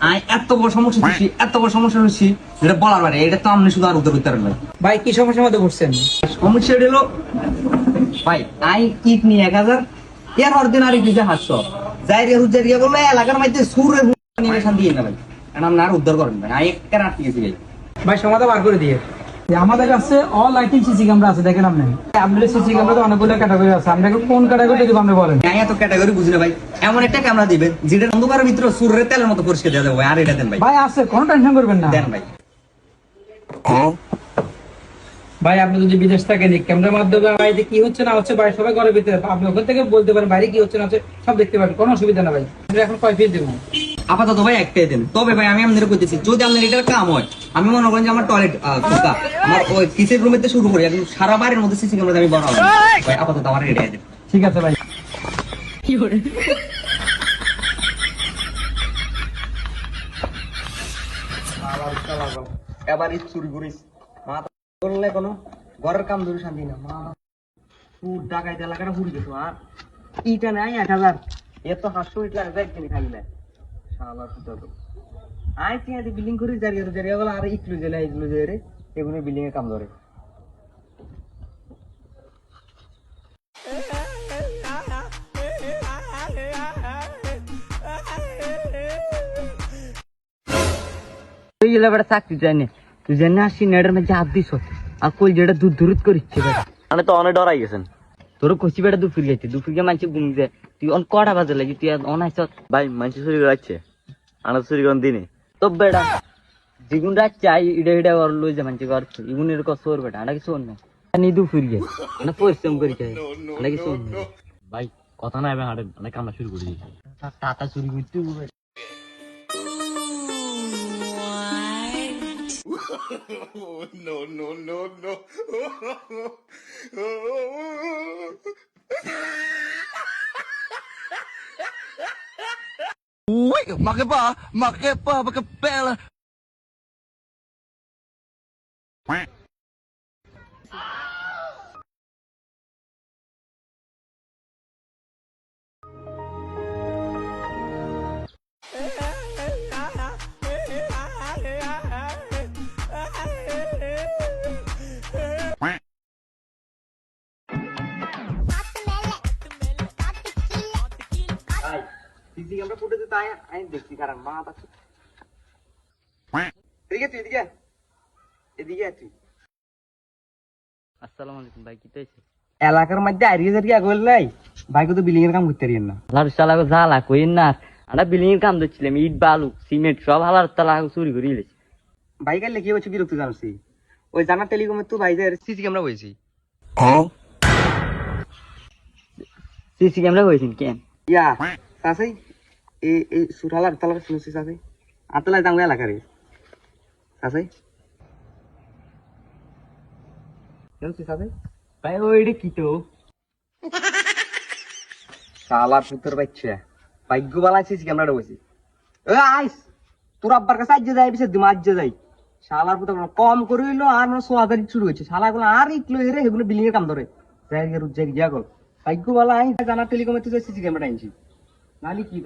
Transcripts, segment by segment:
I এত বড় সমস্যা হচ্ছি এত বড় সমস্যা হচ্ছি এটা বলার বাইরে এটা তো আপনি শুধু আর উদ্ধার করতে পারেন ভাই ভাই কি সমস্যার মধ্যে পড়ছেন? সমস্যা হলো ভাই আই নিয়ে এক হাজার এর অর্ধেন আর দিতে হাসছো যাই রে হুজার গিয়ে বলল এলাকার মধ্যে সুরের নিমেশান শান্তি না ভাই। কারণ আপনি আর উদ্ধার করেন ভাই আই একটা আটকে গেছি ভাই। ভাই সমাধা বার করে দিয়ে। আমাদের কাছে অল লাইটিং সিসি ক্যামেরা আছে দেখেন আপনি। আপনাদের সিসি ক্যামেরা তো অনেকগুলো ক্যাটাগরি আছে। আপনাকে কোন ক্যাটাগরি দিব আপনি বলেন? আমি এত ক্যাটাগরি বুঝি না ভাই। এমন একটা ক্যামেরা দিবেন যেটা অন্ধকারের ভিতরে সুরের তেলের মতো পরিষ্কার দেওয়া যাবে আর এটা দেন ভাই। ভাই আছে কোনো টেনশন করবেন না। দেন ভাই। ভাই আপনি যদি বিদেশ থাকেন এই ক্যামেরার মাধ্যমে বাইরে কি হচ্ছে না হচ্ছে ভাই সবাই ঘরের ভিতরে। আপনি ওখান থেকে বলতে পারেন বাইরে কি হচ্ছে না হচ্ছে সব দেখতে পারেন। কোনো অসুবিধা না ভাই। এখন কয় পিস দেবো? আপাতত ভাই একটাই দেন। তবে ভাই আমি আপনাদের কইতেছি যদি আপনার এটার কাম হয় আমি মনে করেন যে আমার টয়লেট ফুকা আমার ওই কিচেন রুমেতে শুরু করি একদম সারা বাড়ির মধ্যে সিসি ক্যামেরা আমি বানাবো। ভাই আপাতত আমার রেডি দেন ঠিক আছে ভাই। এবার ঈদ চুরি করিস। মা বললে কোনো ঘরের কাম ধরে শান্তি না। মা ফুট ডাকাইতে এলাকাটা ফুরি গেছো আর ইটা নাই এক হাজার। এত হাস্য ইট লাগে একদিন খাইলে। শালা ফুটা তো আই বিল্ডিং করিস জারিয়া তো জারিয়া বলে আর ইকলু জেলা ইকলু জে এগুলো বিল্ডিং এর কাম ধরে। তুই এলে জানি তুই জানি আসি নেটের মধ্যে হাত দিস আর কই যেটা দূর দূরত বেটা। মানে তো অনেক ডরাই গেছেন। তোর কচি বেটা দুপুর গেছে দুপুর গিয়ে মানছি বুমি যায় তুই অন কটা বাজে লাগি তুই অনাইছ। ভাই মানুষ চুরি করে যাচ্ছে আনা চুরি করেন দিনে। তো বেটা যেগুন রাত চাই ইডে ইডে ওর লই যে মানছি ঘর ইগুনের কো সোর বেটা আনা কি সোর না নি দুপুর গিয়ে পরিশ্রম করি চাই আনা কি সোর না। ভাই কথা না এবার হাঁটেন অনেক কামনা শুরু করে। দিয়েছি টাটা চুরি করতে Ui, makipa, makipa, makipela. Quack. CC camera ফুটেজে তাই আমি দেখছি কারণ মা আছে। এদিকে তুই এদিকে এদিকে তুই। আসসালামু আলাইকুম ভাই কি হয়েছে এলাকার মধ্যে আরিয়ে জারিয়ে আগে নাই? বাইকে তো বিল্ডিং এর কাম করতে পারিয়েন না। হালার চালাগো জ্বালা কইন না। আমরা বিল্ডিং এর কাম দিচ্ছিলাম ইট বালু সিমেন্ট সব হালার চালাগো চুরি করে ইলেছি বাইক আনলে কি হচ্ছে বিরক্ত জানছি ওই জানা টেলিকমের তো বাইরে সিসি ক্যামেরা বইছি সিসি ক্যামেরা হয়েছেন কেন? ইয়া সাসাই এই এই সুরালার তালার শুনছি সাসাই আতলায় জানলে এলাকারে সাসাই শুনছি সাসাই ভাই ওইটা কি তো? শালার পুত্র বাচ্চা। ভাগ্য বালা সিসি ক্যামেরাটা বইছি এ, আইস! তোর আব্বার কাছে আজ্জে যাই বিছে দিমা আজ্জে যাই। শালার পুত্র কম করে আর মানে সোয়াদারি শুরু হয়েছে। শালা গুলো আর ইকলো হেরে এগুলো বিল্ডিং এর কাম ধরে। গিয়ে রুজ গিয়া গল। ভাগ্য বালা আই জানা টেলিকমে তুই সিসি নালি কি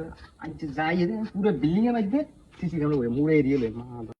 আজ্জে যাই পুরো বিল্ডিং এর মধ্যে সিসি ক্যামেরা মুড়ে এরিয়ে মা